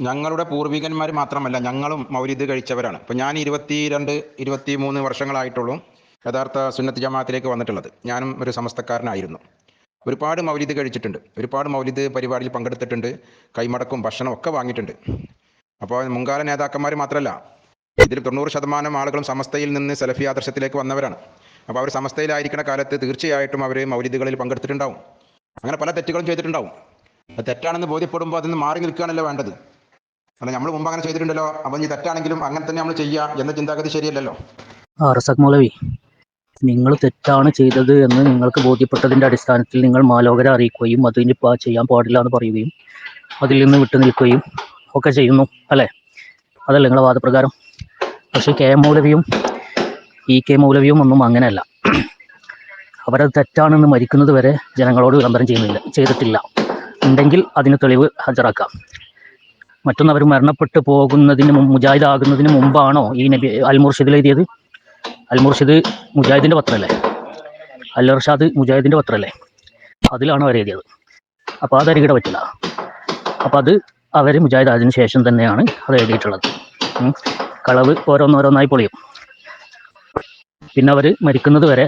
ഞങ്ങളുടെ പൂർവികന്മാർ മാത്രമല്ല ഞങ്ങളും മൗലിദ് കഴിച്ചവരാണ്. അപ്പം ഞാൻ ഇരുപത്തി രണ്ട് ഇരുപത്തി മൂന്ന് വർഷങ്ങളായിട്ടുള്ളൂ യഥാർത്ഥ സുന്നത്ത് ജമാഅത്തിലേക്ക് വന്നിട്ടുള്ളത്. ഞാനും ഒരു സമസ്തക്കാരനായിരുന്നു. ഒരുപാട് മൗലിദ് കഴിച്ചിട്ടുണ്ട്. ഒരുപാട് മൗലിദ് പരിപാടിയിൽ പങ്കെടുത്തിട്ടുണ്ട്. കൈമടക്കും ഭക്ഷണം ഒക്കെ വാങ്ങിയിട്ടുണ്ട്. അപ്പോൾ മുൻകാല നേതാക്കന്മാർ മാത്രമല്ല ഇതിൽ തൊണ്ണൂറ് ശതമാനം ആളുകളും സമസ്തയിൽ നിന്ന് സെലഫി ആദർശത്തിലേക്ക് വന്നവരാണ്. അപ്പോൾ അവർ സമസ്തയിലായിരിക്കുന്ന കാലത്ത് തീർച്ചയായിട്ടും അവർ മൗലിദുകളിൽ പങ്കെടുത്തിട്ടുണ്ടാവും. അങ്ങനെ പല തെറ്റുകളും ചെയ്തിട്ടുണ്ടാവും. തെറ്റാണെന്ന് ബോധ്യപ്പെടുമ്പോൾ അതിൽ നിന്ന് മാറി നിൽക്കുകയാണല്ലോ വേണ്ടത്. അല്ല നമ്മൾ മുമ്പ് അങ്ങനെ ചെയ്തിട്ടുണ്ടല്ലോ. അപ്പം ഇനി തെറ്റാണെങ്കിലും അങ്ങനെ തന്നെ നമ്മൾ ചെയ്യുക എന്ന ചിന്താഗതി ശരിയല്ലല്ലോ. ആ മൗലവി നിങ്ങൾ തെറ്റാണ് ചെയ്തത് എന്ന് നിങ്ങൾക്ക് ബോധ്യപ്പെട്ടതിന്റെ അടിസ്ഥാനത്തിൽ നിങ്ങൾ മാലോകരെ അറിയിക്കുകയും അതിന് ചെയ്യാൻ പാടില്ല എന്ന് പറയുകയും അതിൽ നിന്ന് വിട്ടു നിൽക്കുകയും ഒക്കെ ചെയ്യുന്നു അല്ലേ? അതല്ല നിങ്ങളുടെ വാദപ്രകാരം. പക്ഷേ കെ മൗലവിയും ഇ കെ മൗലവിയും ഒന്നും അങ്ങനെയല്ല. അവരത് തെറ്റാണെന്ന് മരിക്കുന്നത് വരെ ജനങ്ങളോട് വിളംബരം ചെയ്യുന്നില്ല ചെയ്തിട്ടില്ല. ഉണ്ടെങ്കിൽ അതിന് തെളിവ് ഹാജരാക്കാം. മറ്റൊന്ന് അവർ മരണപ്പെട്ടു പോകുന്നതിന് മുജാഹിദാകുന്നതിന് മുമ്പാണോ ഈ നബി അൽ മുർഷിദിൽ എഴുതിയത്? അൽ മുർഷിദ് മുജാഹിദിന്റെ പത്രമല്ലേ അൽ ഇർഷാദ് മുജാഹിദിന്റെ പത്രമല്ലേ അതിലാണ് അവർ എഴുതിയത്. അപ്പോൾ അത് അരികിട പറ്റില്ല. അപ്പോൾ അത് അവർ മുജാഹിദ് അതിന് ശേഷം തന്നെയാണ് അത് എഴുതിയിട്ടുള്ളത്. കളവ് ഓരോന്നോരോന്നായി പൊളിയും. പിന്നെ അവർ മരിക്കുന്നത് വരെ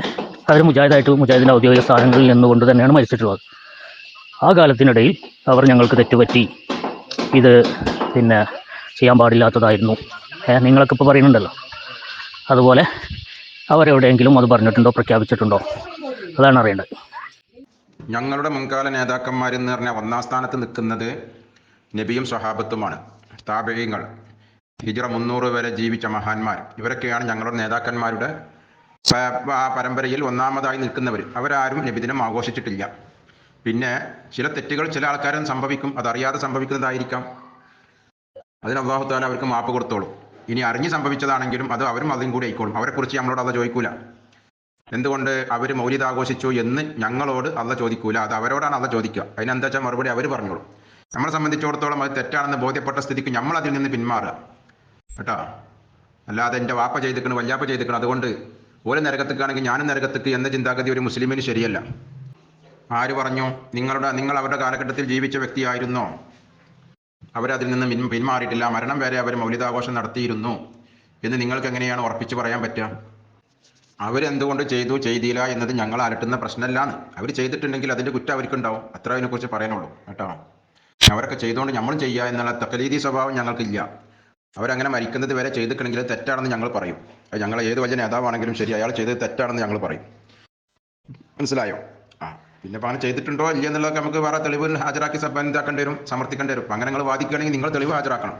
അവർ മുജാഹിദായിട്ട് മുജാഹിദിന്റെ ഔദ്യോഗിക സ്ഥാനങ്ങളിൽ നിന്നുകൊണ്ട് തന്നെയാണ് മരിച്ചിട്ടുള്ളത്. ആ കാലത്തിനിടയിൽ അവർ ഞങ്ങൾക്ക് തെറ്റുപറ്റി. ഇത് പിന്നെ ചെയ്യാൻ പാടില്ലാത്തതായിരുന്നു. നിങ്ങളൊക്കെ ഇപ്പോൾ പറയുന്നുണ്ടല്ലോ. അതുപോലെ അവരെവിടെയെങ്കിലും അത് പറഞ്ഞിട്ടുണ്ടോ പ്രഖ്യാപിച്ചിട്ടുണ്ടോ? അതാണ് അറിയേണ്ടത്. ഞങ്ങളുടെ മുൻകാല നേതാക്കന്മാരെന്ന് പറഞ്ഞാൽ ഒന്നാം സ്ഥാനത്ത് നിൽക്കുന്നത് നബിയും സ്വഹാബത്തുമാണ്. താപകങ്ങൾ ഹിജറ മുന്നൂറ് വരെ ജീവിച്ച മഹാന്മാർ. ഇവരൊക്കെയാണ് ഞങ്ങളുടെ നേതാക്കന്മാരുടെ പരമ്പരയിൽ ഒന്നാമതായി നിൽക്കുന്നവർ അവരാരും നബിദിനം ആഘോഷിച്ചിട്ടില്ല. പിന്നെ ചില തെറ്റുകൾ ചില ആൾക്കാരും സംഭവിക്കും അതറിയാതെ സംഭവിക്കുന്നതായിരിക്കാം. അതിന് അള്ളാഹു താല അവർക്ക് മാപ്പ് കൊടുത്തോളും. ഇനി അറിഞ്ഞ് സംഭവിച്ചതാണെങ്കിലും അത് അവരും അതും കൂടി ആയിക്കോളും. അവരെക്കുറിച്ച് നമ്മളോട് അത് ചോദിക്കൂല. എന്തുകൊണ്ട് അവർ മൗലിദ് ആഘോഷിച്ചു എന്ന് ഞങ്ങളോട് അല്ല ചോദിക്കൂല? അത് അവരോടാണ് അല്ല ചോദിക്കുക. അതിനെന്താ വെച്ചാൽ മറുപടി അവർ പറഞ്ഞോളൂ. നമ്മളെ സംബന്ധിച്ചിടത്തോളം അത് തെറ്റാണെന്ന് ബോധ്യപ്പെട്ട സ്ഥിതിക്ക് നമ്മൾ അതിൽ നിന്ന് പിന്മാറുക. കേട്ടോ? അല്ലാതെ എന്റെ വാപ്പ ചെയ്തിക്കണം വല്യാപ്പ ചെയ്തിക്കണം അതുകൊണ്ട് ഓരോ നരകത്തേക്കാണെങ്കിൽ ഞാനും നരകത്തേക്ക് എന്ന ചിന്താഗതി ഒരു മുസ്ലിമിന് ശരിയല്ല. ആര് പറഞ്ഞു? നിങ്ങളുടെ നിങ്ങൾ അവരുടെ കാലഘട്ടത്തിൽ ജീവിച്ച വ്യക്തിയായിരുന്നോ? അവരതിൽ നിന്ന് പിൻ- പിന്മാറിയിട്ടില്ല. മരണം വരെ അവർ മൗലികാഘോഷം നടത്തിയിരുന്നു. എന്ന് നിങ്ങൾക്ക് എങ്ങനെയാണ് ഉറപ്പിച്ചു പറയാൻ പറ്റുക? അവരെന്തുകൊണ്ട് ചെയ്തു ചെയ്തില്ല എന്നത് ഞങ്ങൾ അലട്ടുന്ന പ്രശ്നമല്ലാന്ന്. അവർ ചെയ്തിട്ടുണ്ടെങ്കിൽ അതിന്റെ കുറ്റം അവർക്കുണ്ടാവും. അത്ര അതിനെക്കുറിച്ച് പറയാനുള്ളൂ കേട്ടോ? അവരൊക്കെ ചെയ്തുകൊണ്ട് നമ്മളും ചെയ്യുക എന്നുള്ള തക്കലീതി സ്വഭാവം ഞങ്ങൾക്കില്ല. അവരങ്ങനെ മരിക്കുന്നത് വരെ ചെയ്തിട്ടുണ്ടെങ്കിൽ തെറ്റാണെന്ന് ഞങ്ങൾ പറയും. ഞങ്ങൾ ഏത് വലിയ നേതാവാണെങ്കിലും ശരി അയാൾ ചെയ്തത് തെറ്റാണെന്ന് ഞങ്ങൾ പറയും. മനസ്സിലായോ? പിന്നെ അങ്ങനെ ചെയ്തിട്ടുണ്ടോ ഇല്ല എന്നുള്ളതൊക്കെ നമുക്ക് വേറെ തെളിവ് ഹാജരാക്കി ഇതാക്കേണ്ടി വരും സമർത്ഥിക്കേണ്ടി വരും. അങ്ങനെ നിങ്ങൾ വാദിക്കുകയാണെങ്കിൽ നിങ്ങൾ തെളിവ് ഹാജരാക്കണം.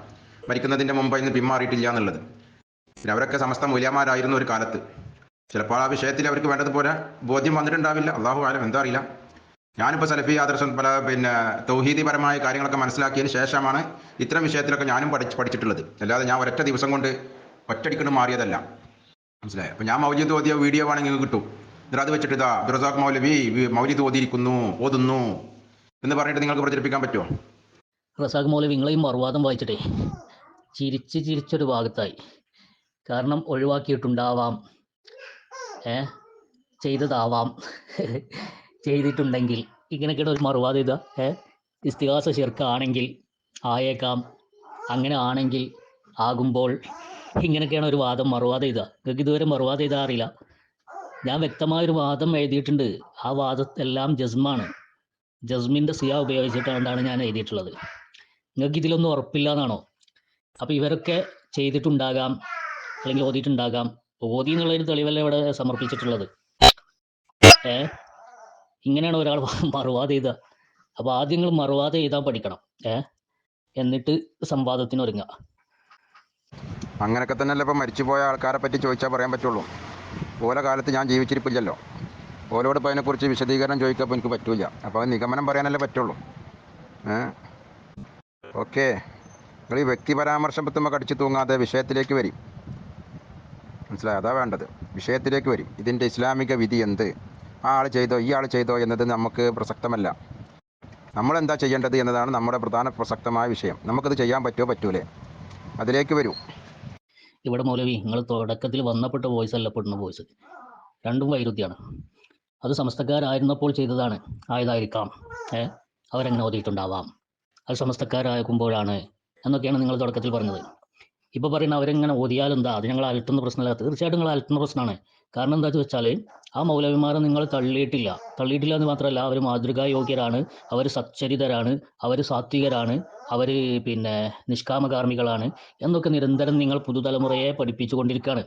മരിക്കുന്നതിന്റെ മുമ്പ് ഇന്ന് പിന്മാറിയിട്ടില്ല എന്നുള്ളത്. പിന്നെ അവരൊക്കെ സമസ്ത മൂല്യമാരായിരുന്നു ഒരു കാലത്ത്. ചിലപ്പോൾ ആ വിഷയത്തിൽ അവർക്ക് വേണ്ടതുപോലെ ബോധ്യം വന്നിട്ടുണ്ടാവില്ല. അള്ളാഹു ആലം എന്താ അറിയില്ല. ഞാനിപ്പോൾ സലഫി ആദർശം പല പിന്നെ തൗഹീദിപരമായ കാര്യങ്ങളൊക്കെ മനസ്സിലാക്കിയതിന് ശേഷമാണ് ഇത്തരം വിഷയത്തിലൊക്കെ ഞാനും പഠിച്ച് പഠിച്ചിട്ടുള്ളത്. അല്ലാതെ ഞാൻ ഒരൊറ്റ ദിവസം കൊണ്ട് ഒറ്റടിക്കൊണ്ട് മാറിയതല്ല. മനസ്സിലായോ? അപ്പോൾ ഞാൻ മൗജ്യം തോതിയ വീഡിയോ നിങ്ങൾക്ക് കിട്ടും. അത് വെച്ചിട്ട് ഇതാ അബ്ദുറസാഖ് മൗലവി മൗലിദ് ഓതിയിരിക്കുന്നു ഓതുന്നു. എന്ന് പറഞ്ഞിട്ട് നിങ്ങൾക്ക് പ്രചരിപ്പിക്കാൻ പറ്റുമോ? റസാഖ് മൗലവി നിങ്ങളെയും മറുവാദം വായിച്ചിട്ടേ ചിരിച്ച് ചിരിച്ചൊരു ഭാഗത്തായി. കാരണം ഒഴിവാക്കിയിട്ടുണ്ടാവാം. ഏ? ചെയ്തതാവാം. ചെയ്തിട്ടുണ്ടെങ്കിൽ ഇങ്ങനെയൊക്കെയാണ് ഒരു മറുവാദം ഇതാ ഏ? ഇസ്തിഹാസ ശിർക്കാണെങ്കിൽ ആയേക്കാം. അങ്ങനെ ആണെങ്കിൽ ആകുമ്പോൾ ഇങ്ങനെയൊക്കെയാണ് ഒരു വാദം മറുവാദം ഇതാ നിങ്ങൾക്ക് ഇതുവരെ മറുവാദം ഇതാ അറിയില്ല. ഞാൻ വ്യക്തമായൊരു വാദം എഴുതിയിട്ടുണ്ട്. ആ വാദത്തെല്ലാം ജസ്മാണ്. ജസ്മിന്റെ സിയ ഉപയോഗിച്ചിട്ടാണ് ഞാൻ എഴുതിയിട്ടുള്ളത്. നിങ്ങൾക്ക് ഇതിലൊന്നും ഉറപ്പില്ല എന്നാണോ അപ്പോൾ ഇവരൊക്കെ ചെയ്തിട്ടുണ്ടാകാം അല്ലെങ്കിൽ ഓതിയിട്ടുണ്ടാകാം. ഓതി എന്നുള്ളൊരു തെളിവല്ല ഇവിടെ സമർപ്പിച്ചിട്ടുള്ളത്? ഏ? ഇങ്ങനെയാണ് ഒരാൾ മറുവാദം ചെയ്ത അപ്പോൾ ആദ്യം നിങ്ങൾ മറുവാദം എഴുതാൻ പഠിക്കണം. ഏ? എന്നിട്ട് സംവാദത്തിന് ഒരുങ്ങുക. അങ്ങനെയൊക്കെ തന്നെയല്ലേ ഇപ്പം മരിച്ചുപോയ ആൾക്കാരെ പറ്റി ചോദിച്ചാൽ പറയാൻ പറ്റുള്ളൂ. ഓല കാലത്ത് ഞാൻ ജീവിച്ചിരിപ്പില്ലല്ലോ. ഓലോട് ഇപ്പോൾ അതിനെക്കുറിച്ച് വിശദീകരണം ചോദിക്കപ്പോൾ എനിക്ക് പറ്റില്ല അപ്പോൾ അത് നിഗമനം പറയാനല്ലേ പറ്റുള്ളൂ. ഓക്കെ. നിങ്ങൾ ഈ വ്യക്തി പരാമർശത്തുമ്പോൾ കടിച്ചു തൂങ്ങാതെ വിഷയത്തിലേക്ക് വരും. മനസ്സിലായി? അതാ വേണ്ടത്. വിഷയത്തിലേക്ക് വരും. ഇതിന്റെ ഇസ്ലാമിക വിധി എന്ത്? ആ ആൾ ചെയ്തോ ഈ ആൾ ചെയ്തോ എന്നത് നമുക്ക് പ്രസക്തമല്ല. നമ്മളെന്താ ചെയ്യേണ്ടത് എന്നതാണ് നമ്മുടെ പ്രധാന പ്രസക്തമായ വിഷയം. നമുക്കത് ചെയ്യാൻ പറ്റുമോ? പറ്റൂലേ. അതിലേക്ക് വരൂ. ഇവിടെ മൗലവി നിങ്ങൾ തുടക്കത്തിൽ വന്നപ്പെട്ട വോയിസ് അല്ല പെടുന്ന വോയിസ് രണ്ടും വൈരുദ്ധ്യമാണ് അത് സമസ്തക്കാരായിരുന്നപ്പോൾ ചെയ്തതാണ്. ആയതായിരിക്കാം. ഏ? അവരങ്ങനെ ഓതിയിട്ടുണ്ടാവാം. അത് സമസ്തക്കാരാകുമ്പോഴാണ് എന്നൊക്കെയാണ് നിങ്ങൾ തുടക്കത്തിൽ പറഞ്ഞത്. ഇപ്പോൾ പറയുന്ന അവരെങ്ങനെ ഓതിയാലെന്താ അത് ഞങ്ങൾ അലട്ടുന്ന പ്രശ്നമല്ല. തീർച്ചയായിട്ടും നിങ്ങൾ അലട്ടുന്ന പ്രശ്നമാണ്. കാരണം എന്താ വെച്ചാൽ ആ മൗലവിമാരെ നിങ്ങൾ തള്ളിയിട്ടില്ല. തള്ളിയിട്ടില്ല എന്ന് മാത്രമല്ല അവർ മാതൃകായോഗ്യരാണ് അവർ സച്ചരിതരാണ് അവർ സാത്വികരാണ് അവർ പിന്നെ നിഷ്കാമകാർമ്മികളാണ് എന്നൊക്കെ നിരന്തരം നിങ്ങൾ പുതുതലമുറയെ പഠിപ്പിച്ചു കൊണ്ടിരിക്കുകയാണ്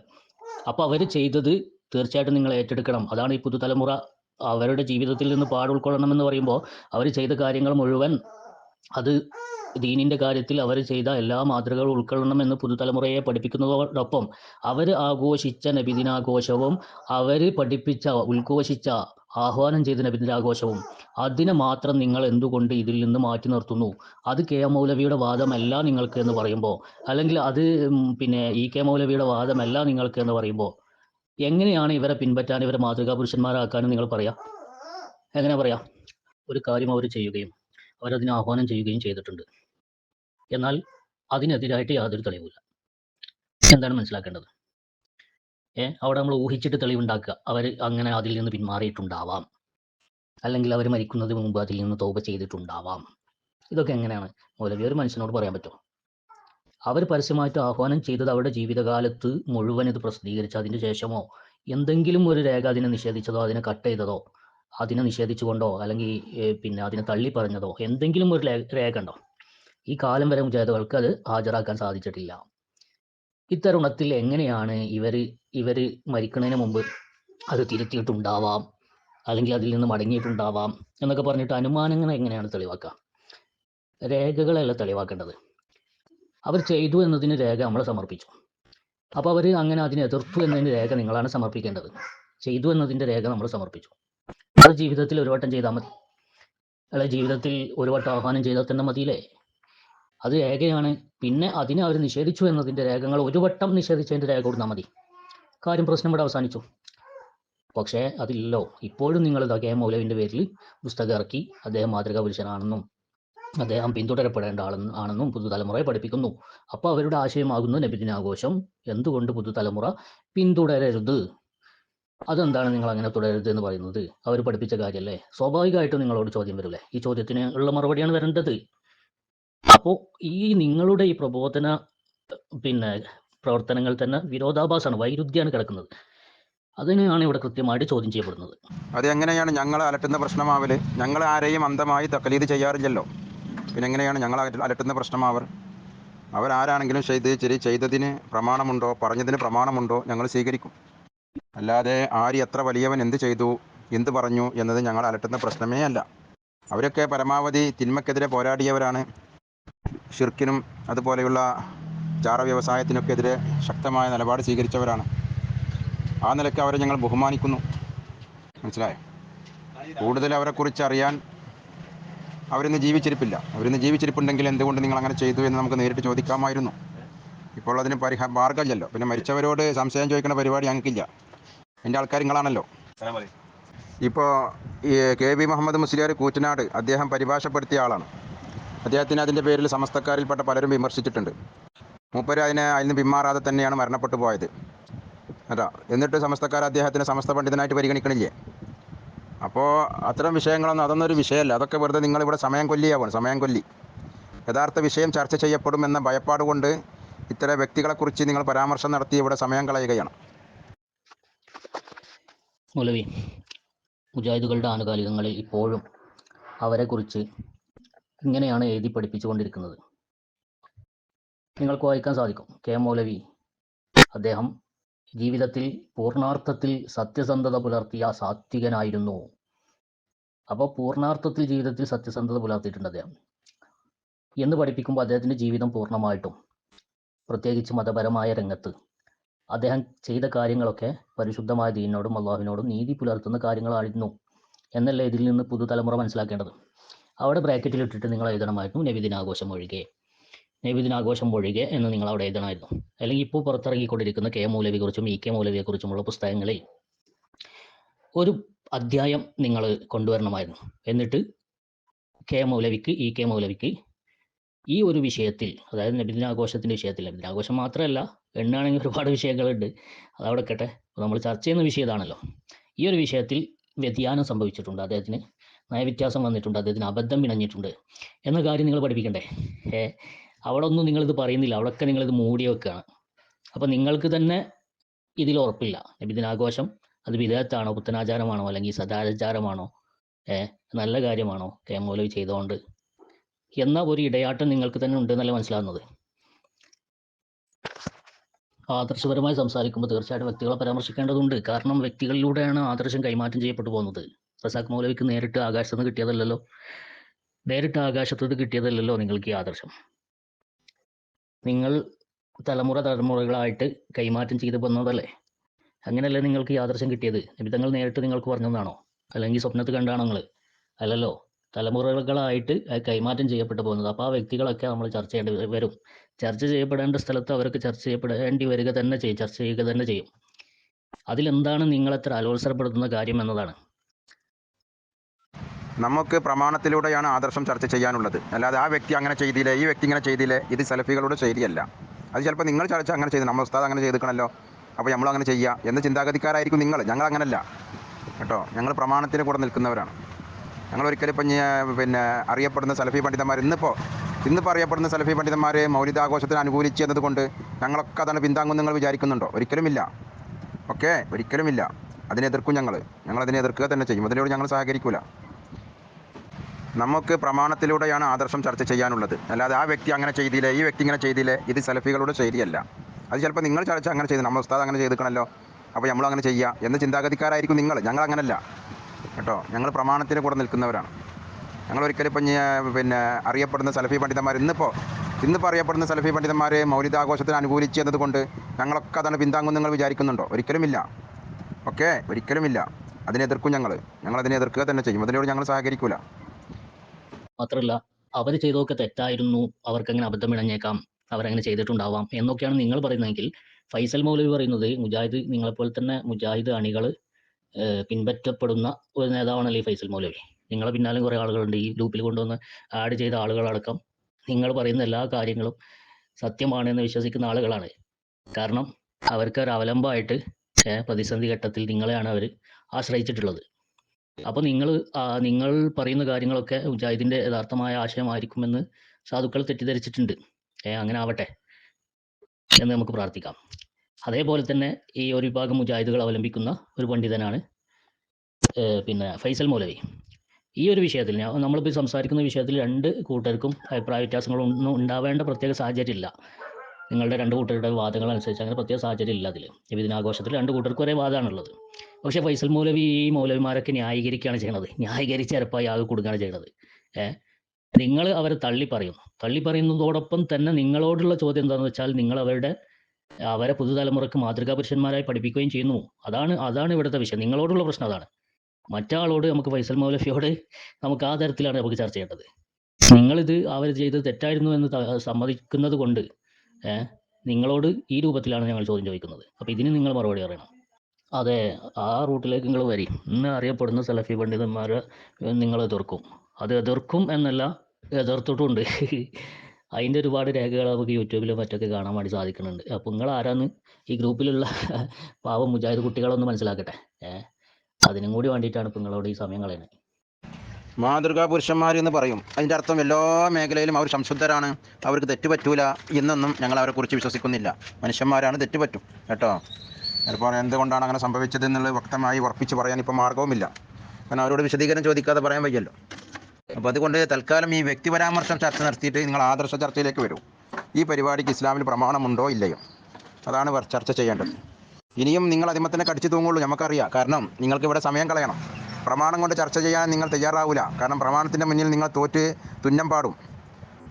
അപ്പോൾ അവർ ചെയ്തത് തീർച്ചയായിട്ടും നിങ്ങൾ ഏറ്റെടുക്കണം. അതാണ് ഈ പുതുതലമുറ അവരുടെ ജീവിതത്തിൽ നിന്ന് പാട് ഉൾക്കൊള്ളണം എന്ന് പറയുമ്പോൾ അവർ ചെയ്ത കാര്യങ്ങൾ മുഴുവൻ അത് ദീനിന്റെ കാര്യത്തിൽ അവർ ചെയ്ത എല്ലാ മാതൃകകളും ഉൾക്കൊള്ളണം എന്ന് പുതുതലമുറയെ പഠിപ്പിക്കുന്നതോടൊപ്പം അവർ ആഘോഷിച്ച നബിദിനാഘോഷവും അവർ പഠിപ്പിച്ച ഉദ്ഘോഷിച്ച ആഹ്വാനം ചെയ്ത നബിദിനാഘോഷവും അതിനെ മാത്രം നിങ്ങൾ എന്തുകൊണ്ട് ഇതിൽ നിന്ന് മാറ്റി നിർത്തുന്നു? അത് കെ മൗലവിയുടെ വാദമല്ല നിങ്ങൾക്ക് എന്ന് പറയുമ്പോൾ. അല്ലെങ്കിൽ അത് പിന്നെ ഇ കെ മൗലവിയുടെ വാദമല്ല നിങ്ങൾക്ക് എന്ന് പറയുമ്പോൾ. എങ്ങനെയാണ് ഇവരെ പിൻപറ്റാൻ ഇവരെ മാതൃകാ പുരുഷന്മാരാക്കാനും നിങ്ങൾ പറയാ? എങ്ങനെ പറയാം? ഒരു കാര്യം അവർ ചെയ്യുകയും അവരതിനെ ആഹ്വാനം ചെയ്യുകയും ചെയ്തിട്ടുണ്ട്. എന്നാൽ അതിനെതിരായിട്ട് യാതൊരു തെളിവില്ല എന്താണ് മനസ്സിലാക്കേണ്ടത്? ഏ അവിടെ നമ്മൾ ഊഹിച്ചിട്ട് തെളിവുണ്ടാക്കുക. അവർ അങ്ങനെ അതിൽ നിന്ന് പിന്മാറിയിട്ടുണ്ടാവാം. അല്ലെങ്കിൽ അവർ മരിക്കുന്നതിന് മുമ്പ് അതിൽ നിന്ന് തോപ ചെയ്തിട്ടുണ്ടാവാം. ഇതൊക്കെ എങ്ങനെയാണ്? മൗലവി ഒരു മനുഷ്യനോട് പറയാൻ പറ്റുമോ? അവർ പരസ്യമായിട്ട് ആഹ്വാനം ചെയ്തത് അവരുടെ ജീവിതകാലത്ത് മുഴുവൻ ഇത് പ്രസിദ്ധീകരിച്ച് അതിന് ശേഷമോ എന്തെങ്കിലും ഒരു രേഖ അതിനെ നിഷേധിച്ചതോ അതിനെ കട്ട് ചെയ്തതോ അതിനെ നിഷേധിച്ചുകൊണ്ടോ അല്ലെങ്കിൽ പിന്നെ അതിനെ തള്ളി പറഞ്ഞതോ എന്തെങ്കിലും ഒരു രേഖ ഉണ്ടോ? ഈ കാലം വരെ മുജാഹിദുകൾക്ക് അത് ഹാജരാക്കാൻ സാധിച്ചിട്ടില്ല. ഇത്തരുണത്തിൽ എങ്ങനെയാണ് ഇവർ ഇവർ മരിക്കുന്നതിന് മുമ്പ് അത് തിരുത്തിയിട്ടുണ്ടാവാം? അല്ലെങ്കിൽ അതിൽ നിന്ന് മടങ്ങിയിട്ടുണ്ടാവാം? എന്നൊക്കെ പറഞ്ഞിട്ട് അനുമാനങ്ങൾ എങ്ങനെയാണ് തെളിവാക്കുക? രേഖകളല്ല തെളിവാക്കേണ്ടത്. അവർ ചെയ്തു എന്നതിന് രേഖ നമ്മൾ സമർപ്പിച്ചു. അപ്പോൾ അവർ അങ്ങനെ അതിനെ എതിർത്തു എന്നതിന് രേഖ നിങ്ങളാണ് സമർപ്പിക്കേണ്ടത്. ചെയ്തു എന്നതിന്റെ രേഖ നമ്മൾ സമർപ്പിച്ചു. അത് ജീവിതത്തിൽ ഒരു വട്ടം ചെയ്താൽ മതി. അല്ലെ ജീവിതത്തിൽ ഒരു വട്ടം ആഹ്വാനം ചെയ്താൽ തന്നെ മതിയില്ലേ? അത് രേഖയാണ്. പിന്നെ അതിനെ അവർ നിഷേധിച്ചു എന്നതിന്റെ രേഖകൾ ഒരു വട്ടം നിഷേധിച്ചതിന്റെ രേഖ കൊടുത്താൽ മതി. കാര്യം പ്രശ്നം ഇവിടെ അവസാനിച്ചു. പക്ഷേ അതില്ലല്ലോ. ഇപ്പോഴും നിങ്ങൾ കെ മൗലവിന്റെ പേരിൽ പുസ്തകം ഇറക്കി അദ്ദേഹം മാതൃകാ പുരുഷനാണെന്നും അദ്ദേഹം പിന്തുടരപ്പെടേണ്ട ആളെന്ന് ആണെന്നും പുതുതലമുറയെ പഠിപ്പിക്കുന്നു. അപ്പോൾ അവരുടെ ആശയമാകുന്നു നബിദിനാഘോഷം. എന്തുകൊണ്ട് പുതുതലമുറ പിന്തുടരരുത്? അതെന്താണ് നിങ്ങൾ അങ്ങനെ തുടരരുത് എന്ന് പറയുന്നത്? അവർ പഠിപ്പിച്ച കാര്യമല്ലേ സ്വാഭാവികമായിട്ടും നിങ്ങളോട് ചോദ്യം വരില്ലേ ഈ ചോദ്യത്തിന് ഉള്ള മറുപടിയാണ് വരേണ്ടത്. അപ്പോൾ ഈ നിങ്ങളുടെ ഈ പ്രബോധന പിന്നെ പ്രവർത്തനങ്ങൾ തന്നെ വിരോധാഭാസമാണ് വൈരുദ്ധ്യമാണ് കിടക്കുന്നത്. അതിനെയാണ് ഇവിടെ കൃത്യമായിട്ട് ചോദ്യം ചെയ്യപ്പെടുന്നത്. അത് എങ്ങനെയാണ് ഞങ്ങൾ അലട്ടുന്ന പ്രശ്നമാവൽ? ഞങ്ങൾ ആരെയും അന്ധമായി തക്കലീത് ചെയ്യാറില്ലല്ലോ. പിന്നെ എങ്ങനെയാണ് ഞങ്ങൾ അലട്ടുന്ന പ്രശ്നമാവർ? അവരാരാണെങ്കിലും ചെയ്ത് ശരി ചെയ്തതിന് പ്രമാണമുണ്ടോ? പറഞ്ഞതിന് പ്രമാണമുണ്ടോ? ഞങ്ങൾ സ്വീകരിക്കും. അല്ലാതെ ആര് എത്ര വലിയവൻ എന്ത് ചെയ്തു എന്ത് പറഞ്ഞു എന്നത് ഞങ്ങൾ അലട്ടുന്ന പ്രശ്നമേ അല്ല. അവരൊക്കെ പരമാവധി തിന്മക്കെതിരെ പോരാടിയവരാണ്. ഷിർക്കിനും അതുപോലെയുള്ള ചാറ വ്യവസായത്തിനൊക്കെ എതിരെ ശക്തമായ നിലപാട് സ്വീകരിച്ചവരാണ്. ആ നിലയ്ക്ക് അവരെ ഞങ്ങൾ ബഹുമാനിക്കുന്നു. മനസ്സിലായോ? കൂടുതൽ അവരെക്കുറിച്ച് അറിയാൻ അവരിന്ന് ജീവിച്ചിരിപ്പില്ല. അവരിന്ന് ജീവിച്ചിരിപ്പുണ്ടെങ്കിൽ എന്തുകൊണ്ട് നിങ്ങൾ അങ്ങനെ ചെയ്തു എന്ന് നമുക്ക് നേരിട്ട് ചോദിക്കാമായിരുന്നു. ഇപ്പോൾ അതിന് പരിഹാര മാർഗമില്ലല്ലോ പിന്നെ മരിച്ചവരോട് സംശയം ചോദിക്കുന്ന പരിപാടി ഞങ്ങൾക്കില്ല. എന്റെ ആൾക്കാർ നിങ്ങളാണല്ലോ. ഇപ്പോൾ ഈ കെ വി മുഹമ്മദ് മുസ്ലിയാർ കൂറ്റനാട് അദ്ദേഹം പരിഭാഷപ്പെടുത്തിയ ആളാണ്. അദ്ദേഹത്തിന് അതിന്റെ പേരിൽ സമസ്തക്കാരിൽപ്പെട്ട പലരും വിമർശിച്ചിട്ടുണ്ട്. മൂപ്പര് അതിനെ അതിന് പിന്മാറാതെ തന്നെയാണ് മരണപ്പെട്ടു പോയത്. അതാ എന്നിട്ട് സമസ്തക്കാർ അദ്ദേഹത്തിന് സമസ്ത പണ്ഡിതനായിട്ട് പരിഗണിക്കണില്ലേ? അപ്പോൾ അത്തരം വിഷയങ്ങളൊന്നും അതൊന്നും ഒരു വിഷയമല്ല. അതൊക്കെ വെറുതെ നിങ്ങളിവിടെ സമയം കൊല്ലിയാവാണ് സമയം കൊല്ലി. യഥാർത്ഥ വിഷയം ചർച്ച ചെയ്യപ്പെടും എന്ന ഭയപ്പാട് കൊണ്ട് ഇത്തരം വ്യക്തികളെക്കുറിച്ച് നിങ്ങൾ പരാമർശം നടത്തി ഇവിടെ സമയം കളയുകയാണ്. മുലവി മുജാഹിദുകളുടെ ആനുകാലികങ്ങളിൽ ഇപ്പോഴും അവരെക്കുറിച്ച് ഇങ്ങനെയാണ് എഴുതി പഠിപ്പിച്ചുകൊണ്ടിരിക്കുന്നത്. നിങ്ങൾക്ക് വായിക്കാൻ സാധിക്കും. കെ. മൗലവി അദ്ദേഹം ജീവിതത്തിൽ പൂർണാർത്ഥത്തിൽ സത്യസന്ധത പുലർത്തിയ സാത്വികനായിരുന്നു. അപ്പോൾ പൂർണാർത്ഥത്തിൽ ജീവിതത്തിൽ സത്യസന്ധത പുലർത്തിയിട്ടുണ്ട് അദ്ദേഹം. എന്ന് പഠിപ്പിക്കുമ്പോൾ അദ്ദേഹത്തിന്റെ ജീവിതം പൂർണമായിട്ടും പ്രത്യേകിച്ച് മതപരമായ രംഗത്ത്. അദ്ദേഹം ചെയ്ത കാര്യങ്ങളൊക്കെ പരിശുദ്ധമായ ദീനോടും അള്ളാഹുവിനോടും നീതി പുലർത്തുന്ന കാര്യങ്ങളായിരുന്നു എന്നല്ലേ ഇതിൽ നിന്ന് പുതുതലമുറ മനസ്സിലാക്കേണ്ടത്. അവിടെ ബ്രാക്കറ്റിൽ ഇട്ടിട്ട് നിങ്ങൾ എഴുതണമായിരുന്നു നബിദിനാഘോഷം ഒഴികെ. നബിദിനാഘോഷം ഒഴികെ എന്ന് നിങ്ങൾ അവിടെ എഴുതണമായിരുന്നു. അല്ലെങ്കിൽ ഇപ്പോൾ പുറത്തിറങ്ങിക്കൊണ്ടിരിക്കുന്ന കെ മൗലവിയെക്കുറിച്ചും ഇ കെ മൗലവിയെക്കുറിച്ചുമുള്ള പുസ്തകങ്ങളിൽ ഒരു അധ്യായം നിങ്ങൾ കൊണ്ടുവരണമായിരുന്നു. എന്നിട്ട് കെ മൗലവിക്ക് ഇ കെ മൗലവിക്ക് ഈ ഒരു വിഷയത്തിൽ അതായത് നബിദിനാഘോഷത്തിന്റെ വിഷയത്തിൽ നബിദിനാഘോഷം മാത്രമല്ല എണ്ണാണെങ്കിൽ ഒരുപാട് വിഷയങ്ങളുണ്ട്. അതവിടെ കേട്ടെ നമ്മൾ ചർച്ച ചെയ്യുന്ന വിഷയം ഇതാണല്ലോ. ഈ ഒരു വിഷയത്തിൽ വ്യതിയാനം സംഭവിച്ചിട്ടുണ്ട്. അദ്ദേഹത്തിന് നയവ്യത്യാസം വന്നിട്ടുണ്ട്. അദ്ദേഹത്തിന് അബദ്ധം ഇണഞ്ഞിട്ടുണ്ട് എന്ന കാര്യം നിങ്ങൾ പഠിപ്പിക്കണ്ടേ? ഏ അവിടെ ഒന്നും നിങ്ങളിത് പറയുന്നില്ല. അവിടെയൊക്കെ നിങ്ങളിത് മൂടി വെക്കുകയാണ് അപ്പം നിങ്ങൾക്ക് തന്നെ ഇതിൽ ഉറപ്പില്ല. നബിദിനാഘോഷം അത് വിദേഹത്താണോ പുത്തനാചാരമാണോ അല്ലെങ്കിൽ സദാചാരമാണോ ഏ നല്ല കാര്യമാണോ കെ മൗലവി ചെയ്തുകൊണ്ട് എന്ന ഒരു ഇടയാട്ടം നിങ്ങൾക്ക് തന്നെ ഉണ്ട് എന്നല്ല മനസ്സിലാകുന്നത് ആദർശപരമായി സംസാരിക്കുമ്പോൾ തീർച്ചയായിട്ടും വ്യക്തികളെ പരാമർശിക്കേണ്ടതുണ്ട്. കാരണം വ്യക്തികളിലൂടെയാണ് ആദർശം കൈമാറ്റം ചെയ്യപ്പെട്ടു പോകുന്നത്. റസാഖ് മൗലവിക്ക് നേരിട്ട് ആകാശത്ത് നിന്ന് കിട്ടിയതല്ലല്ലോ. നേരിട്ട് ആകാശത്ത് നിന്ന് കിട്ടിയതല്ലല്ലോ നിങ്ങൾക്ക് ഈ ആദർശം. നിങ്ങൾ തലമുറ തലമുറകളായിട്ട് കൈമാറ്റം ചെയ്തു വന്നതല്ലേ? അങ്ങനെയല്ലേ നിങ്ങൾക്ക് ഈ ആദർശം കിട്ടിയത്? നിമിത്തങ്ങൾ നേരിട്ട് നിങ്ങൾക്ക് പറഞ്ഞതാണോ? അല്ലെങ്കിൽ സ്വപ്നത്തിൽ കണ്ടാണോ നിങ്ങൾ അല്ലല്ലോ. തലമുറകളായിട്ട് കൈമാറ്റം ചെയ്യപ്പെട്ടു പോകുന്നത്. അപ്പോൾ ആ വ്യക്തികളൊക്കെ നമ്മൾ ചർച്ച ചെയ്യേണ്ടി വരും. ചർച്ച ചെയ്യപ്പെടേണ്ട സ്ഥലത്ത് അവർക്ക് ചർച്ച ചെയ്യപ്പെടേണ്ടി വരിക തന്നെ ചെയ്യും. ചർച്ച ചെയ്യുക തന്നെ ചെയ്യും. അതിലെന്താണ് നിങ്ങളെത്ര അലോത്സരപ്പെടുത്തുന്ന കാര്യം എന്നതാണ്. നമുക്ക് പ്രമാണത്തിലൂടെയാണ് ആദർശം ചർച്ച ചെയ്യാനുള്ളത്. അല്ലാതെ ആ വ്യക്തി അങ്ങനെ ചെയ്തില്ലേ ഈ വ്യക്തി ഇങ്ങനെ ചെയ്തില്ലേ ഇത് സലഫികളുടെ ശരിയല്ല. അത് ചിലപ്പോൾ നിങ്ങൾ ചർച്ച അങ്ങനെ ചെയ്തു നമ്മൾ ഉസ്താദ് അങ്ങനെ ചെയ്തിക്കണല്ലോ അപ്പോൾ നമ്മൾ അങ്ങനെ ചെയ്യുക എന്ന ചിന്താഗതിക്കാരായിരിക്കും നിങ്ങൾ. ഞങ്ങൾ അങ്ങനല്ല. കേട്ടോ? ഞങ്ങൾ പ്രമാണത്തിന് കൂടെ നിൽക്കുന്നവരാണ്. ഞങ്ങൾ ഒരിക്കലും ഇപ്പം പിന്നെ അറിയപ്പെടുന്ന സലഫി പണ്ഡിതന്മാർ ഇന്നിപ്പോൾ ഇന്നിപ്പോൾ അറിയപ്പെടുന്ന സലഫി പണ്ഡിതന്മാർ മൗലികാഘോഷത്തിന് അനുകൂലിച്ച് എന്നതുകൊണ്ട് ഞങ്ങളൊക്കെ അതാണ് പിന്താങ്ങും നിങ്ങൾ വിചാരിക്കുന്നുണ്ടോ? ഒരിക്കലുമില്ല ഓക്കെ? ഒരിക്കലുമില്ല അതിനെ എതിർക്കും ഞങ്ങൾ അതിനെ എതിർക്കുക തന്നെ ചെയ്യും. അതിനോട് ഞങ്ങൾ സഹകരിക്കൂല. നമുക്ക് പ്രമാണത്തിലൂടെയാണ് ആദർശം ചർച്ച ചെയ്യാനുള്ളത്. അല്ലാതെ ആ വ്യക്തി അങ്ങനെ ചെയ്തില്ലേ ഈ വ്യക്തി ഇങ്ങനെ ചെയ്തില്ലേ ഇത് സലഫികളുടെ ശരിയല്ല. അത് ചിലപ്പോൾ നിങ്ങൾ ചർച്ച അങ്ങനെ ചെയ്തു നമ്മൾ ഉസ്താദ് അങ്ങനെ ചെയ്തിക്കണല്ലോ അപ്പോൾ നമ്മൾ അങ്ങനെ ചെയ്യുക എന്ന ചിന്താഗതിക്കാരായിരിക്കും നിങ്ങൾ. ഞങ്ങൾ അങ്ങനല്ല. കേട്ടോ ഞങ്ങൾ പ്രമാണത്തിന് കൂടെ നിൽക്കുന്നവരാണ്. ഞങ്ങൾ ഒരിക്കലും ഇപ്പം പിന്നെ അറിയപ്പെടുന്ന സലഫി പണ്ഡിതന്മാർ ഇന്നിപ്പോൾ ഇന്നിപ്പോൾ അറിയപ്പെടുന്ന സലഫി പണ്ഡിതന്മാർ മൗലികാഘോഷത്തിന് അനുകൂലിച്ചു എന്നതുകൊണ്ട് ഞങ്ങളൊക്കെ അതാണ് പിന്താങ്ങും നിങ്ങൾ വിചാരിക്കുന്നുണ്ടോ? ഒരിക്കലുമില്ല ഓക്കെ ഒരിക്കലുമില്ല അതിനെ എതിർക്കും ഞങ്ങൾ. ഞങ്ങൾ അതിനെ എതിർക്കുക തന്നെ ചെയ്യും. അതിനോട് ഞങ്ങൾ സഹകരിക്കൂല. മാത്രമല്ല അവർ ചെയ്തതൊക്കെ തെറ്റായിരുന്നു അവർക്ക് അങ്ങനെ അബദ്ധം ഇണഞ്ഞേക്കാം അവരങ്ങനെ ചെയ്തിട്ടുണ്ടാവാം എന്നൊക്കെയാണ് നിങ്ങൾ പറയുന്നതെങ്കിൽ ഫൈസൽ മൗലവി പറയുന്നത് മുജാഹിദ് നിങ്ങളെപ്പോലെ തന്നെ മുജാഹിദ് അണികൾ പിൻപറ്റപ്പെടുന്ന ഒരു നേതാവാണല്ലേ ഫൈസൽ മൗലവി. നിങ്ങളെ പിന്നാലും കുറേ ആളുകളുണ്ട് ഈ ഗ്രൂപ്പിൽ കൊണ്ടുവന്ന് ആഡ് ചെയ്ത ആളുകളടക്കം നിങ്ങൾ പറയുന്ന എല്ലാ കാര്യങ്ങളും സത്യമാണ് എന്ന് വിശ്വസിക്കുന്ന ആളുകളാണ്. കാരണം അവർക്ക് ഒരു അവലംബമായിട്ട് പ്രതിസന്ധി ഘട്ടത്തിൽ നിങ്ങളെയാണ് അവർ ആശ്രയിച്ചിട്ടുള്ളത്. അപ്പോൾ നിങ്ങൾ നിങ്ങൾ പറയുന്ന കാര്യങ്ങളൊക്കെ ഇതിന്റെ യഥാർത്ഥമായ ആശയമായിരിക്കുമെന്ന് സാധുക്കൾ തെറ്റിദ്ധരിച്ചിട്ടുണ്ട്. ഏ അങ്ങനെ ആവട്ടെ എന്ന് നമുക്ക് പ്രാർത്ഥിക്കാം. അതേപോലെ തന്നെ ഈ ഒരു വിഭാഗം മുജാഹിദുകൾ അവലംബിക്കുന്ന ഒരു പണ്ഡിതനാണ് പിന്നെ ഫൈസൽ മൗലവി. ഈ ഒരു വിഷയത്തിൽ നമ്മളിപ്പോൾ സംസാരിക്കുന്ന വിഷയത്തിൽ രണ്ട് കൂട്ടർക്കും അഭിപ്രായ വ്യത്യാസങ്ങളൊന്നും ഉണ്ടാവേണ്ട പ്രത്യേക സാഹചര്യം ഇല്ല. നിങ്ങളുടെ രണ്ട് കൂട്ടരുടെ വാദങ്ങൾ അനുസരിച്ച് അങ്ങനെ പ്രത്യേക സാഹചര്യം ഇല്ല അതിൽ ഇതിനാഘോഷത്തിൽ രണ്ട് കൂട്ടർക്കും ഒരേ വാദമാണുള്ളത് പക്ഷേ ഫൈസൽ മൗലവി ഈ മൗലവിമാരൊക്കെ ന്യായീകരിക്കുകയാണ് ചെയ്യണത്. ന്യായീകരിച്ച് അരപ്പായി ആകെ കൊടുക്കുകയാണ് ചെയ്യണത്. ഏഹ് നിങ്ങൾ അവരെ തള്ളി പറയുന്നു തള്ളി പറയുന്നതോടൊപ്പം തന്നെ നിങ്ങളോടുള്ള ചോദ്യം എന്താണെന്ന് വെച്ചാൽ നിങ്ങൾ അവരുടെ അവരെ പുതുതലമുറക്ക് മാതൃകാ പുരുഷന്മാരായി പഠിപ്പിക്കുകയും ചെയ്യുന്നു. അതാണ് അതാണ് ഇവിടുത്തെ വിഷയം. നിങ്ങളോടുള്ള പ്രശ്നം അതാണ്. മറ്റാളോട് നമുക്ക് ഫൈസൽ മൗലഫിയോട് നമുക്ക് ആ തരത്തിലാണ് നമുക്ക് ചർച്ച ചെയ്യേണ്ടത്. നിങ്ങളിത് അവർ ചെയ്തത് തെറ്റായിരുന്നു എന്ന് സമ്മതിക്കുന്നത് കൊണ്ട് നിങ്ങളോട് ഈ രൂപത്തിലാണ് ഞങ്ങൾ ചോദ്യം ചോദിക്കുന്നത്. അപ്പോൾ ഇതിന് നിങ്ങൾ മറുപടി പറയണം. അതെ ആ റൂട്ടിലേക്ക് നിങ്ങൾ വരി. ഇന്ന് അറിയപ്പെടുന്ന സലഫി പണ്ഡിതന്മാരെ നിങ്ങൾ എതിർക്കും. അത് എതിർക്കും എന്നല്ല എതിർത്തിട്ടുണ്ട്. അതിന്റെ ഒരുപാട് രേഖകൾ നമുക്ക് യൂട്യൂബിലും മറ്റൊക്കെ കാണാൻ വേണ്ടി സാധിക്കുന്നുണ്ട്. അപ്പോൾ നിങ്ങൾ ആരാന്ന് ഈ ഗ്രൂപ്പിലുള്ള പാവം മുജാഹിദ് കുട്ടികളൊന്ന് മനസ്സിലാക്കട്ടെ. ഏഹ് അതിനും കൂടി വേണ്ടിയിട്ടാണ് ഇപ്പോൾ നിങ്ങളോട് ഈ സമയം കളയുന്നത് മാതൃകാ പുരുഷന്മാർ എന്ന് പറയും. അതിന്റെ അർത്ഥം എല്ലാ മേഖലയിലും അവർ സംശുദ്ധരാണ്. അവർക്ക് തെറ്റുപറ്റൂല എന്നൊന്നും ഞങ്ങൾ അവരെക്കുറിച്ച് വിശ്വസിക്കുന്നില്ല. മനുഷ്യന്മാരാണ് തെറ്റുപറ്റും. കേട്ടോ? ചിലപ്പോൾ എന്തുകൊണ്ടാണ് അങ്ങനെ സംഭവിച്ചത് എന്നുള്ളത് വ്യക്തമായി ഉറപ്പിച്ച് പറയാൻ ഇപ്പോൾ മാർഗവുമില്ല കാരണം അവരോട് വിശദീകരണം ചോദിക്കാതെ പറയാൻ വയ്യല്ലോ. അപ്പോൾ അതുകൊണ്ട് തൽക്കാലം ഈ വ്യക്തി പരാമർശം ചർച്ച നടത്തിയിട്ട് നിങ്ങൾ ആദർശ ചർച്ചയിലേക്ക് വരൂ. ഈ പരിപാടിക്ക് ഇസ്ലാമിൽ പ്രമാണമുണ്ടോ ഇല്ലയോ? അതാണ് ചർച്ച ചെയ്യേണ്ടത്. ഇനിയും നിങ്ങൾ അതിമ തന്നെ കടിച്ചു തൂങ്ങുള്ളൂ നമുക്കറിയാം. കാരണം നിങ്ങൾക്ക് ഇവിടെ സമയം കളയണം. പ്രമാണം കൊണ്ട് ചർച്ച ചെയ്യാൻ നിങ്ങൾ തയ്യാറാവില്ല കാരണം പ്രമാണത്തിന്റെ മുന്നിൽ നിങ്ങൾ തോറ്റ് തുന്നം പാടും.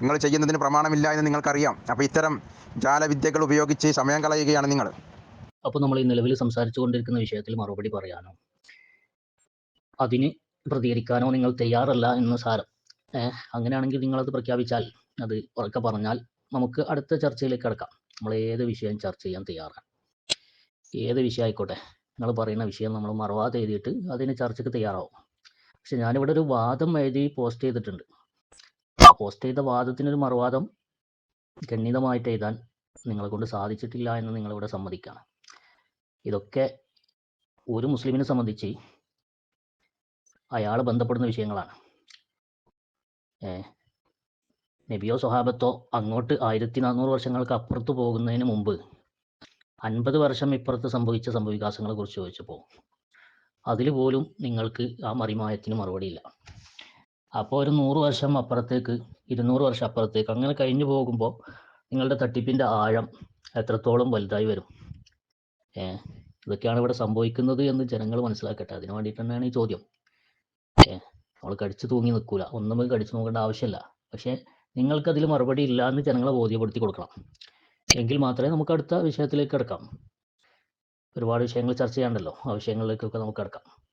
നിങ്ങൾ ചെയ്യുന്നതിന് പ്രമാണമില്ല എന്ന് നിങ്ങൾക്കറിയാം. അപ്പോൾ ഇത്തരം ജാലവിദ്യകൾ ഉപയോഗിച്ച് സമയം കളയുകയാണ് നിങ്ങൾ. അപ്പോൾ നമ്മൾ ഈ നിലവിൽ സംസാരിച്ചു കൊണ്ടിരിക്കുന്ന വിഷയത്തിൽ മറുപടി പറയാനോ? അതിന് പ്രതികരിക്കാനോ നിങ്ങൾ തയ്യാറല്ല എന്ന് സാരം. അങ്ങനെയാണെങ്കിൽ നിങ്ങളത് പ്രഖ്യാപിച്ചാൽ അത് ഉറക്കെ പറഞ്ഞാൽ നമുക്ക് അടുത്ത ചർച്ചയിലേക്ക് കിടക്കാം. നമ്മൾ ഏത് വിഷയം ചർച്ച ചെയ്യാൻ തയ്യാറാണ്? ഏത് വിഷയം ആയിക്കോട്ടെ? നിങ്ങൾ പറയുന്ന വിഷയം നമ്മൾ മറുവാദം എഴുതിയിട്ട് അതിന് ചർച്ചയ്ക്ക് തയ്യാറാവും. പക്ഷെ ഞാനിവിടെ ഒരു വാദം എഴുതി പോസ്റ്റ് ചെയ്തിട്ടുണ്ട്. ആ പോസ്റ്റ് ചെയ്ത വാദത്തിനൊരു മറുവാദം ഗണ്യതമായിട്ട് എഴുതാൻ നിങ്ങളെ കൊണ്ട് സാധിച്ചിട്ടില്ല എന്ന് നിങ്ങളിവിടെ സമ്മതിക്കുകയാണ്. ഇതൊക്കെ ഒരു മുസ്ലിമിനെ സംബന്ധിച്ച് അയാൾ ബന്ധപ്പെടുന്ന വിഷയങ്ങളാണ്. നബിയോ സ്വഹാബത്തോ അങ്ങോട്ട് ആയിരത്തി നാനൂറ് വർഷങ്ങൾക്ക് അപ്പുറത്ത് പോകുന്നതിന് മുമ്പ് അൻപത് വർഷം ഇപ്പുറത്ത് സംഭവിച്ച സംഭവവികാസങ്ങളെ കുറിച്ച് ചോദിച്ചപ്പോൾ അതിൽ പോലും നിങ്ങൾക്ക് ആ മറിമായത്തിന് മറുപടിയില്ല അപ്പോൾ ഒരു നൂറ് വർഷം അപ്പുറത്തേക്ക് ഇരുന്നൂറ് വർഷം അപ്പുറത്തേക്ക് അങ്ങനെ കഴിഞ്ഞു പോകുമ്പോൾ നിങ്ങളുടെ തട്ടിപ്പിന്റെ ആഴം എത്രത്തോളം വലുതായി വരും? ഏ ഇതൊക്കെയാണ് ഇവിടെ സംഭവിക്കുന്നത് എന്ന് ജനങ്ങൾ മനസ്സിലാക്കട്ടെ. അതിന് വേണ്ടിയിട്ട് തന്നെയാണ് ഈ ചോദ്യം. ഏ നമ്മൾ കടിച്ചു തൂങ്ങി നിൽക്കൂല. ഒന്നും കടിച്ചു നോക്കേണ്ട ആവശ്യമില്ല. പക്ഷേ നിങ്ങൾക്കതിൽ മറുപടി ഇല്ല എന്ന് ജനങ്ങളെ ബോധ്യപ്പെടുത്തി കൊടുക്കണം. എങ്കിൽ മാത്രമേ നമുക്ക് അടുത്ത വിഷയത്തിലേക്ക് കിടക്കാം. ഒരുപാട് വിഷയങ്ങൾ ചർച്ച ചെയ്യാണ്ടല്ലോ. ആ വിഷയങ്ങളിലേക്കൊക്കെ നമുക്ക് കിടക്കാം.